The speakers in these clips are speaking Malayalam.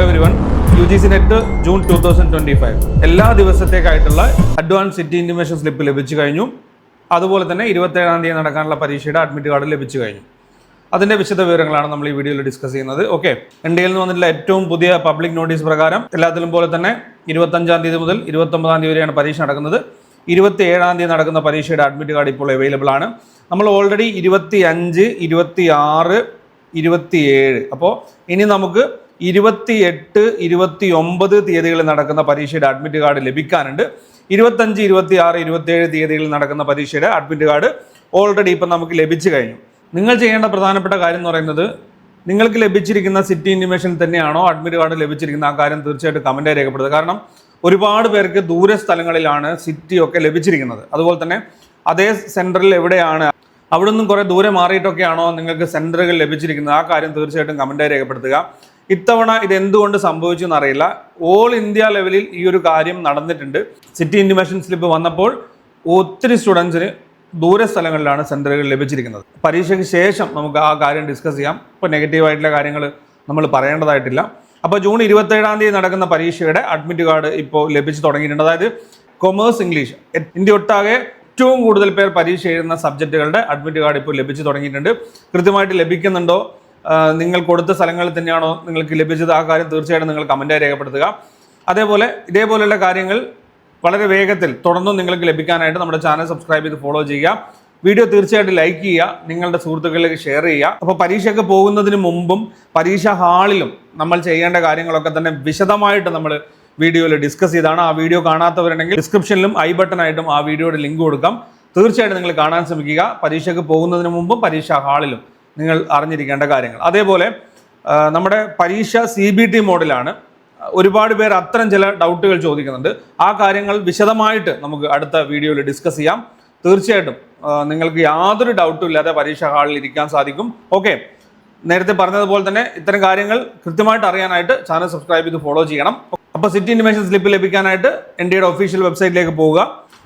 Hello everyone U G C net June two thousand twenty five എല്ലാ ദിവസത്തേക്കായിട്ടുള്ള അഡ്വാൻസ് സിറ്റി ഇൻഫർമേഷൻ സ്ലിപ്പ് ലഭിച്ചു കഴിഞ്ഞു. അതുപോലെ തന്നെ ഇരുപത്തേഴാം തീയതി നടക്കാനുള്ള പരീക്ഷയുടെ അഡ്മിറ്റ് കാർഡ് ലഭിച്ചു കഴിഞ്ഞു. അതിന്റെ വിശദ വിവരങ്ങളാണ് നമ്മൾ ഈ വീഡിയോയിൽ ഡിസ്കസ് ചെയ്യുന്നത്. ഓക്കെ ഇന്ത്യയിൽ നിന്ന് വന്നിട്ടുള്ള ഏറ്റവും പുതിയ പബ്ലിക് നോട്ടീസ് പ്രകാരം എല്ലാത്തിലും പോലെ തന്നെ ഇരുപത്തഞ്ചാം തീയതി മുതൽ ഇരുപത്തൊമ്പതാം തീയതി വരെയാണ് പരീക്ഷ നടക്കുന്നത്. ഇരുപത്തി ഏഴാം തീയതി നടക്കുന്ന പരീക്ഷയുടെ അഡ്മിറ്റ് കാർഡ് ഇപ്പോൾ അവൈലബിൾ ആണ്. നമ്മൾ ഓൾറെഡി ഇരുപത്തി അഞ്ച് ഇരുപത്തി ആറ് ഇരുപത്തിയേഴ്. അപ്പോൾ ഇനി നമുക്ക് ഇരുപത്തി എട്ട് ഇരുപത്തി ഒമ്പത് തീയതികളിൽ നടക്കുന്ന പരീക്ഷയുടെ അഡ്മിറ്റ് കാർഡ് ലഭിക്കാനുണ്ട്. ഇരുപത്തഞ്ച് ഇരുപത്തി ആറ് ഇരുപത്തിയേഴ് തീയതികളിൽ നടക്കുന്ന പരീക്ഷയുടെ അഡ്മിറ്റ് കാർഡ് ഓൾറെഡി ഇപ്പം നമുക്ക് ലഭിച്ചു കഴിഞ്ഞു. നിങ്ങൾ ചെയ്യേണ്ട പ്രധാനപ്പെട്ട കാര്യം എന്ന് പറയുന്നത് നിങ്ങൾക്ക് ലഭിച്ചിരിക്കുന്ന സിറ്റി ഇന്റിമേഷൻ തന്നെയാണോ അഡ്മിറ്റ് കാർഡ് ലഭിച്ചിരിക്കുന്ന ആ കാര്യം തീർച്ചയായിട്ടും കമന്റായി രേഖപ്പെടുത്തുക. കാരണം ഒരുപാട് പേർക്ക് ദൂര സ്ഥലങ്ങളിലാണ് സിറ്റി ഒക്കെ ലഭിച്ചിരിക്കുന്നത്. അതുപോലെ തന്നെ അതേ സെന്ററിൽ എവിടെയാണ് അവിടെ നിന്നും കുറേ ദൂരെ മാറിയിട്ടൊക്കെയാണോ നിങ്ങൾക്ക് സെന്ററുകൾ ലഭിച്ചിരിക്കുന്നത്. ആ കാര്യം തീർച്ചയായിട്ടും കമന്റായി രേഖപ്പെടുത്തുക. ഇത്തവണ ഇത് എന്തുകൊണ്ട് സംഭവിച്ചു എന്നറിയില്ല. ഓൾ ഇന്ത്യ ലെവലിൽ ഈ ഒരു കാര്യം നടന്നിട്ടുണ്ട്. സിറ്റി ഇന്റിമേഷൻ സ്ലിപ്പ് വന്നപ്പോൾ ഒത്തിരി സ്റ്റുഡൻസിന് ദൂര സ്ഥലങ്ങളിലാണ് സെന്ററുകൾ ലഭിച്ചിരിക്കുന്നത്. പരീക്ഷയ്ക്ക് ശേഷം നമുക്ക് ആ കാര്യം ഡിസ്കസ് ചെയ്യാം. ഇപ്പോൾ നെഗറ്റീവായിട്ടുള്ള കാര്യങ്ങൾ നമ്മൾ പറയേണ്ടതായിട്ടില്ല. അപ്പോൾ ജൂൺ ഇരുപത്തേഴാം തീയതി നടക്കുന്ന പരീക്ഷയുടെ അഡ്മിറ്റ് കാർഡ് ഇപ്പോൾ ലഭിച്ചു തുടങ്ങിയിട്ടുണ്ട്. അതായത് കൊമേഴ്സ് ഇംഗ്ലീഷ് ഇന്ത്യ ഒട്ടാകെ ഏറ്റവും കൂടുതൽ പേർ പരീക്ഷ എഴുതുന്ന സബ്ജക്റ്റുകളുടെ അഡ്മിറ്റ് കാർഡ് ഇപ്പോൾ ലഭിച്ചു തുടങ്ങിയിട്ടുണ്ട്. കൃത്യമായിട്ട് ലഭിക്കുന്നുണ്ടോ? നിങ്ങൾ കൊടുത്ത സ്ഥലങ്ങളിൽ തന്നെയാണോ നിങ്ങൾക്ക് ലഭിച്ചത്? ആ കാര്യം തീർച്ചയായിട്ടും നിങ്ങൾ കമന്റായി രേഖപ്പെടുത്തുക. അതേപോലെ ഇതേപോലെയുള്ള കാര്യങ്ങൾ വളരെ വേഗത്തിൽ തുടർന്നും നിങ്ങൾക്ക് ലഭിക്കാനായിട്ട് നമ്മുടെ ചാനൽ സബ്സ്ക്രൈബ് ചെയ്ത് ഫോളോ ചെയ്യുക. വീഡിയോ തീർച്ചയായിട്ടും ലൈക്ക് ചെയ്യുക നിങ്ങളുടെ സുഹൃത്തുക്കളിലേക്ക് ഷെയർ ചെയ്യുക. അപ്പോൾ പരീക്ഷയ്ക്ക് പോകുന്നതിന് മുമ്പും പരീക്ഷ ഹാളിലും നമ്മൾ ചെയ്യേണ്ട കാര്യങ്ങളൊക്കെ തന്നെ വിശദമായിട്ട് നമ്മൾ വീഡിയോയിൽ ഡിസ്കസ് ചെയ്താണ്. ആ വീഡിയോ കാണാത്തവരുണ്ടെങ്കിൽ ഡിസ്ക്രിപ്ഷനിലും ഐ ബട്ടണായിട്ടും ആ വീഡിയോയുടെ ലിങ്ക് കൊടുക്കാം. തീർച്ചയായിട്ടും നിങ്ങൾ കാണാൻ ശ്രമിക്കുക. പരീക്ഷയ്ക്ക് പോകുന്നതിന് മുമ്പും പരീക്ഷാ ഹാളിലും നിങ്ങൾ അറിഞ്ഞിരിക്കേണ്ട കാര്യങ്ങൾ. അതേപോലെ നമ്മുടെ പരീക്ഷ സി ബി ടി മോഡലാണ്. ഒരുപാട് പേർ അത്തരം ചില ഡൗട്ടുകൾ ചോദിക്കുന്നുണ്ട്. ആ കാര്യങ്ങൾ വിശദമായിട്ട് നമുക്ക് അടുത്ത വീഡിയോയിൽ ഡിസ്കസ് ചെയ്യാം. തീർച്ചയായിട്ടും നിങ്ങൾക്ക് യാതൊരു ഡൗട്ടും ഇല്ലാതെ പരീക്ഷാ ഹാളിൽ ഇരിക്കാൻ സാധിക്കും. ഓക്കെ. നേരത്തെ പറഞ്ഞതുപോലെ തന്നെ ഇത്തരം കാര്യങ്ങൾ കൃത്യമായിട്ട് അറിയാനായിട്ട് ചാനൽ സബ്സ്ക്രൈബ് ചെയ്ത് ഫോളോ ചെയ്യണം. അപ്പോൾ സിറ്റി ഇൻഫർമേഷൻ സ്ലിപ്പ് ലഭിക്കാനായിട്ട് എൻ ഒഫീഷ്യൽ വെബ്സൈറ്റിലേക്ക് പോവുക.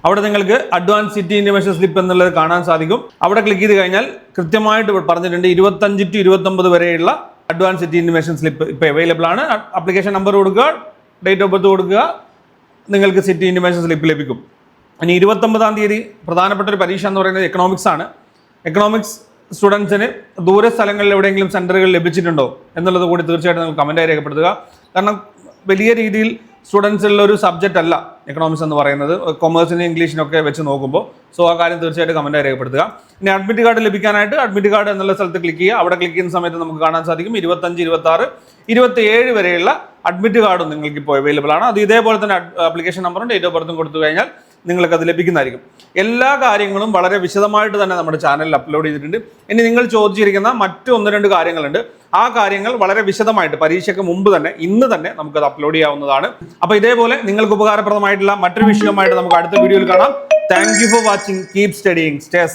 അവിടെ നിങ്ങൾക്ക് അഡ്വാൻസ് സിറ്റി ഇൻഫർമേഷൻ സ്ലിപ്പ് എന്നുള്ളത് കാണാൻ സാധിക്കും. അവിടെ ക്ലിക്ക് ചെയ്ത് കഴിഞ്ഞാൽ കൃത്യമായിട്ട് പറഞ്ഞിട്ടുണ്ട് ഇരുപത്തഞ്ച് ടു ഇരുപത്തൊമ്പത് വരെയുള്ള അഡ്വാൻസ് സിറ്റി ഇൻഫർമേഷൻ സ്ലിപ്പ് ഇപ്പോൾ അവൈലബിൾ ആണ്. അപ്ലിക്കേഷൻ നമ്പർ കൊടുക്കുക ഡേറ്റ് ഓഫ് ബർത്ത് കൊടുക്കുക നിങ്ങൾക്ക് സിറ്റി ഇൻഫർമേഷൻ സ്ലിപ്പ് ലഭിക്കും. ഇനി ഇരുപത്തൊമ്പതാം തീയതി പ്രധാനപ്പെട്ട ഒരു പരീക്ഷ എന്ന് പറയുന്നത് എക്കണോമിക്സ് ആണ്. എക്കണോമിക്സ് സ്റ്റുഡൻസിന് ദൂര സ്ഥലങ്ങളിൽ എവിടെയെങ്കിലും സെന്ററുകൾ ലഭിച്ചിട്ടുണ്ടോ എന്നുള്ളത് കൂടി തീർച്ചയായിട്ടും നിങ്ങൾ കമന്റായി രേഖപ്പെടുത്തുക. കാരണം വലിയ രീതിയിൽ സ്റ്റുഡൻസിലുള്ള ഒരു സബ്ജക്റ്റ് അല്ല എക്കണോമിക്സ് എന്ന് പറയുന്നത്. കൊമേഴ്സിനും ഇംഗ്ലീഷിനൊക്കെ വെച്ച് നോക്കുമ്പോൾ സോ ആ കാര്യം തീർച്ചയായിട്ടും കമന്റായി രേഖപ്പെടുത്തുക. ഇനി അഡ്മിറ്റ് കാർഡ് ലഭിക്കാനായിട്ട് അഡ്മിറ്റ് കാർഡ് എന്നുള്ള സ്ഥലത്ത് ക്ലിക്ക് ചെയ്യുക. അവിടെ ക്ലിക്ക് ചെയ്യുന്ന സമയത്ത് നമുക്ക് കാണാൻ സാധിക്കും ഇരുപത്തഞ്ച് ഇരുപത്തി ആറ് ഇരുപത്തി ഏഴ് വരെയുള്ള അഡ്മിറ്റ് കാർഡും നിങ്ങൾക്ക് ഇപ്പോൾ അവൈലബിൾ ആണ്. അത് ഇതേപോലെ തന്നെ അപ്ലിക്കേഷൻ നമ്പറും ഡേറ്റ് ഓഫ് ബർത്തും കൊടുത്തു കഴിഞ്ഞാൽ നിങ്ങൾക്ക് അത് ലഭിക്കുന്നതായിരിക്കും. എല്ലാ കാര്യങ്ങളും വളരെ വിശദമായിട്ട് തന്നെ നമ്മുടെ ചാനലിൽ അപ്ലോഡ് ചെയ്തിട്ടുണ്ട്. ഇനി നിങ്ങൾ ചോദിച്ചിരിക്കുന്ന മറ്റു ഒന്ന് രണ്ട് കാര്യങ്ങളുണ്ട്. ആ കാര്യങ്ങൾ വളരെ വിശദമായിട്ട് പരീക്ഷയ്ക്ക് മുമ്പ് തന്നെ ഇന്ന് തന്നെ നമുക്കത് അപ്ലോഡ് ചെയ്യാവുന്നതാണ്. അപ്പോൾ ഇതേപോലെ നിങ്ങൾക്ക് ഉപകാരപ്രദമായിട്ടുള്ള മറ്റൊരു വിഷയമായിട്ട് നമുക്ക് അടുത്ത വീഡിയോയിൽ കാണാം. Thank for watching keep studying stay safe